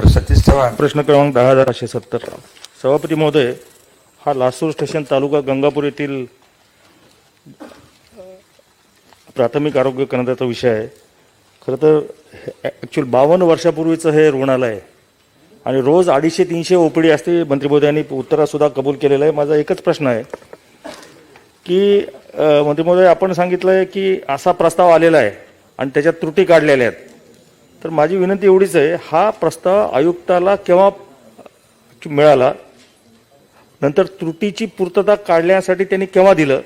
आमदार सतीश चव्हाण. प्रश्न क्रमांक दहा हजार पाचशे सत्तर. सभापती महोदय हा लासूर स्टेशन तालुका गंगापूर येथील प्राथमिक आरोग्य केंद्राचा विषय आहे. खरं तर ॲक्च्युअल बावन्न वर्षापूर्वीचं हे रुग्णालय आहे. आणि रोज अडीचशे तीनशे ओपीडी असते मंत्री महोदयांनी उत्तरातसुद्धा कबूल केलेलं आहे. माझा एकच प्रश्न आहे की मंत्री महोदय आपण सांगितलं आहे की असा प्रस्ताव आलेला आहे आणि त्याच्यात त्रुटी काढलेल्या आहेत. तर माझी विनंती एवढीच आहे हा प्रस्ताव आयुक्ताला केव्हा मिळाला नंतर त्रुटीची पूर्तता काढण्यासाठी त्यांनी केव्हा दिलं?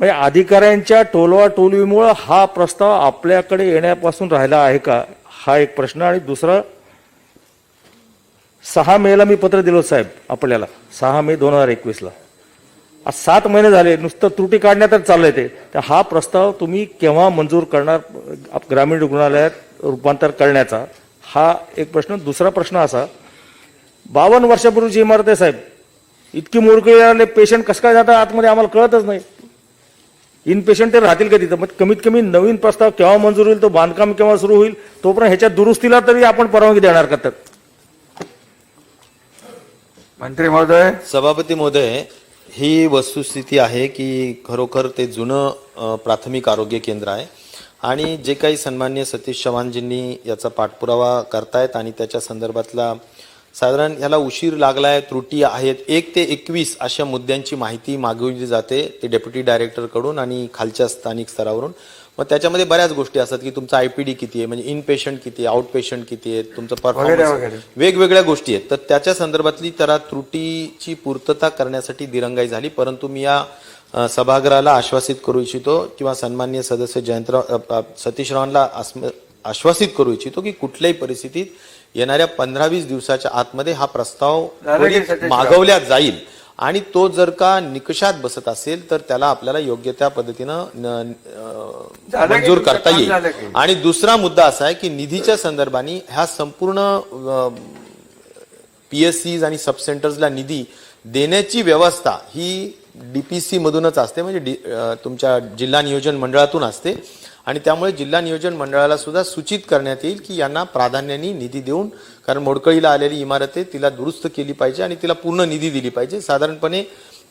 म्हणजे अधिकाऱ्यांच्या टोलवा टोलवीमुळं हा प्रस्ताव आपल्याकडे येण्यापासून राहिला आहे का? हा एक प्रश्न. आणि दुसरा सहा मेला मी पत्र दिलो साहेब आपल्याला सहा मे दोन हजार एकवीसला. आज सात महिने झाले नुसतं त्रुटी काढण्यातच चाललंय ते. तर हा प्रस्ताव तुम्ही केव्हा मंजूर करणार ग्रामीण रुग्णालयात रूपांतर करण्याचा? हा एक प्रश्न. दुसरा प्रश्न असा बावन्न वर्षापूर्वीची इमारत आहे साहेब. इतकी मोडकळी आले पेशंट कसं काय जातात आतमध्ये आम्हाला कळतच नाही. इन पेशंट ते राहतील का तिथं मग कमीत कमी नवीन प्रस्ताव केव्हा मंजूर होईल तो बांधकाम केव्हा सुरू होईल तोपर्यंत ह्याच्या दुरुस्तीला तरी आपण परवानगी देणार का तर? मंत्री महोदय. सभापती महोदय ही वस्तुस्थिती आहे की खरोखर ते जुनं प्राथमिक आरोग्य केंद्र आहे. आणि जे काही सन्मान्य सतीश चव्हाणजींनी याचा पाठपुरावा करतायत आणि त्याच्या संदर्भातला साधारण याला उशीर लागलाय त्रुटी आहेत. एक ते एकवीस अशा मुद्द्यांची माहिती मागवली जाते ते डेप्युटी डायरेक्टरकडून आणि खालच्या स्थानिक स्तरावरून. मग त्याच्यामध्ये बऱ्याच गोष्टी असतात की तुमचा आयपीडी किती आहे म्हणजे इन पेशंट किती आहे आउट पेशंट किती आहे तुमचं परफॉर्मन्स. वेगवेगळ्या गोष्टी आहेत. तर त्याच्या संदर्भातली त्याला त्रुटीची पूर्तता करण्यासाठी दिरंगाई झाली परंतु मी या सभागृहाला आश्वासित करू इच्छितो किंवा सन्माननीय सदस्य जयंतराव सतीशरावांना आश्वासित करू इच्छितो की कुठल्याही परिस्थितीत येणाऱ्या पंधरा वीस दिवसाच्या आतमध्ये हा प्रस्ताव? मागवल्या जाईल आणि तो जर का निकषात बसत असेल तर त्याला आपल्याला योग्य त्या पद्धतीनं मंजूर करता येईल? आणि दुसरा मुद्दा असा आहे की निधीच्या संदर्भाने ह्या संपूर्ण पी एस सीज आणि सब सेंटर्सला निधी देण्याची व्यवस्था ही डीपीसी मधूनच असते म्हणजे तुमच्या जिल्हा नियोजन मंडळातून असते आणि त्यामुळे जिल्हा नियोजन मंडळाला सुद्धा सूचित करण्यात येईल की यांना प्राधान्याने निधी देऊन कारण मोडकळीला आलेली इमारत आहे तिला दुरुस्त केली पाहिजे आणि तिला पूर्ण निधी दिली पाहिजे. साधारणपणे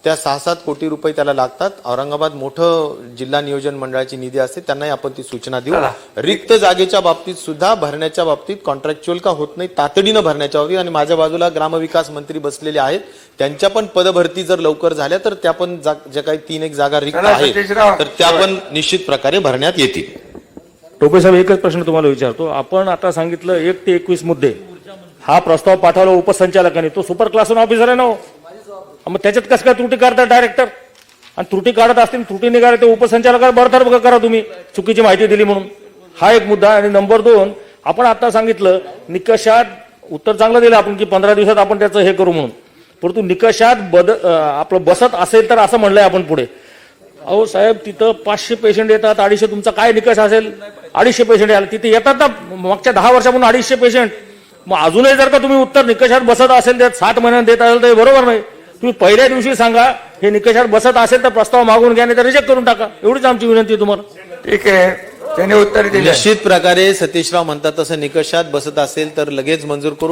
त्या सहा सात कोटी रुपये त्याला लागतात. औरंगाबाद मोठं जिल्हा नियोजन मंडळाची निधी असते त्यांनाही आपण ती सूचना देऊ. रिक्त जागेच्या बाबतीत सुद्धा भरण्याच्या बाबतीत कॉन्ट्रॅक्च्युअल का होत नाही तातडीनं भरण्याच्या बाबतीत आणि माझ्या बाजूला ग्रामविकास मंत्री बसलेले आहेत. त्यांच्या पण पदभरती जर लवकर झाल्या तर त्या पण जा- ज्या काही तीन एक जागा रिक्त आहेत. तर त्या पण निश्चित प्रकारे भरण्यात येतील. टोपे साहेब एकच प्रश्न तुम्हाला विचारतो. आपण आता सांगितलं एक ते एकवीस मुद्दे. हा प्रस्ताव पाठवला उपसंचालकांनी. तो सुपर क्लास ऑफिसर आहे ना हो. मग त्याच्यात कसं काय त्रुटी काढता डायरेक्टर आणि त्रुटी काढत असतील त्रुटी निघाले ते उपसंचालकाला बरतर करा तुम्ही चुकीची माहिती दिली म्हणून. हा एक मुद्दा आणि नंबर दोन आपण आता सांगितलं निकषात उत्तर चांगलं दिलं आपण की पंधरा दिवसात आपण त्याचं हे करू म्हणून. परंतु निकषात बद आपलं बसत असेल तर असं म्हणलंय आपण पुढे. अहो साहेब तिथं पाचशे पेशंट येतात अडीचशे तुमचा काय निकष असेल? अडीचशे पेशंट यायला. तिथे येतात ना मागच्या दहा वर्षापासून अडीचशे पेशंट मग अजूनही जर का तुम्ही उत्तर निकषात बसत असेल त्यात साठ महिन्यात देत असेल तर बरोबर नाही. तुम्ही पहिल्या दिवशी सांगा हे निकषात बसत असेल तर प्रस्ताव मागून घ्या नाही तर रिजेक्ट करून टाका. एवढीच आमची विनंती आहे तुम्हाला. ठीक आहे. त्याने उत्तर दिले. निश्चित प्रकारे सतीशराव म्हणतात तसं निकषात बसत असेल तर लगेच मंजूर करून